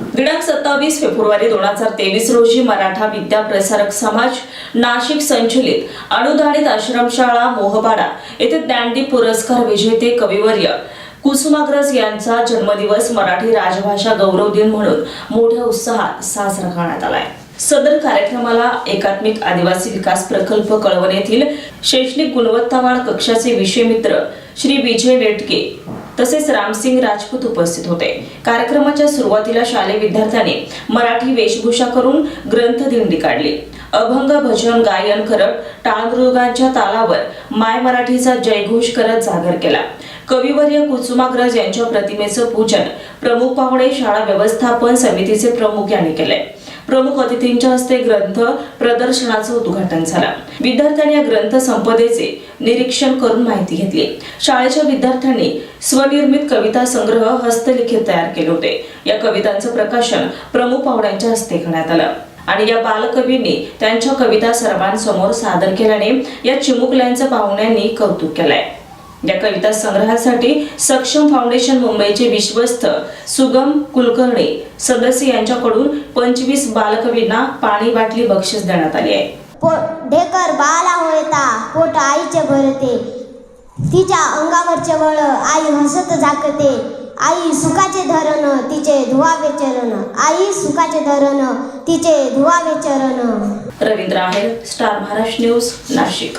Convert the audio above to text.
दिनांक सत्तावीस फेब्रुवारी दोन हजार तेवीस रोजी मराठा विद्या प्रसारक समाज नाशिक संचलित अनुदानित आश्रमशाळा मोहपाडा येथे ज्ञानदीप पुरस्कार विजेते कविवर्य कुसुमाग्रज यांचा जन्मदिवस मराठी राजभाषा गौरव दिन म्हणून मोठ्या उत्साहात साजरा करण्यात आलाय. सदर कार्यक्रमाला एकात्मिक आदिवासी विकास प्रकल्प कळवण येथील शैक्षणिक गुणवत्तावाढ कक्षाचे विषय मित्र श्री विजय वेटके तसेच रामसिंग राजपूत उपस्थित होते. कार्यक्रमाच्या सुरुवातीला शालेय विद्यार्थ्यांनी मराठी वेशभूषा करून ग्रंथदिंडी काढली. अभंग भजन गायन करत टाळमृगांच्या तालावर माय मराठीचा जयघोष करत जागर केला. कविवर्य कुसुमाग्रज यांच्या प्रतिमेचं पूजन प्रमुख पाहुणे शाळा व्यवस्थापन समितीचे प्रमुख यांनी केले प्रमुख अतिथींच्या हस्ते ग्रंथ प्रदर्शनाचं उद्घाटन झालं. विद्यार्थ्यांनी या ग्रंथ संपदेचे निरीक्षण करून माहिती घेतली. शाळेच्या विद्यार्थ्यांनी स्वनिर्मित कविता संग्रह हस्तलिखित तयार केले होते. या कवितांचं प्रकाशन प्रमुख पाहुण्यांच्या हस्ते करण्यात आलं. आणि या बालकवींनी त्यांच्या कविता सर्वांसमोर सादर केल्याने या चिमुकल्यांचं पाहुण्यांनी कौतुक केलंय. या कविता संग्रहासाठी सक्षम फाउंडेशन मुंबईचे विश्वस्त सुगम कुलकर्णी सदस्य यांच्याकडून पंचवीस बालकवींना पाणी बाटली बक्षीस देण्यात आली आहे. ढेकर बाळाला होता पोट आईचे भरते. तिच्या अंगावरचे बळ आई हसत झाकते. आई सुखाचे धरण तिचे धुवावे चरण. आई सुखाचे धरण तिचे धुवावे चरण. Ravindra Aher star Maharashtra news Nashik.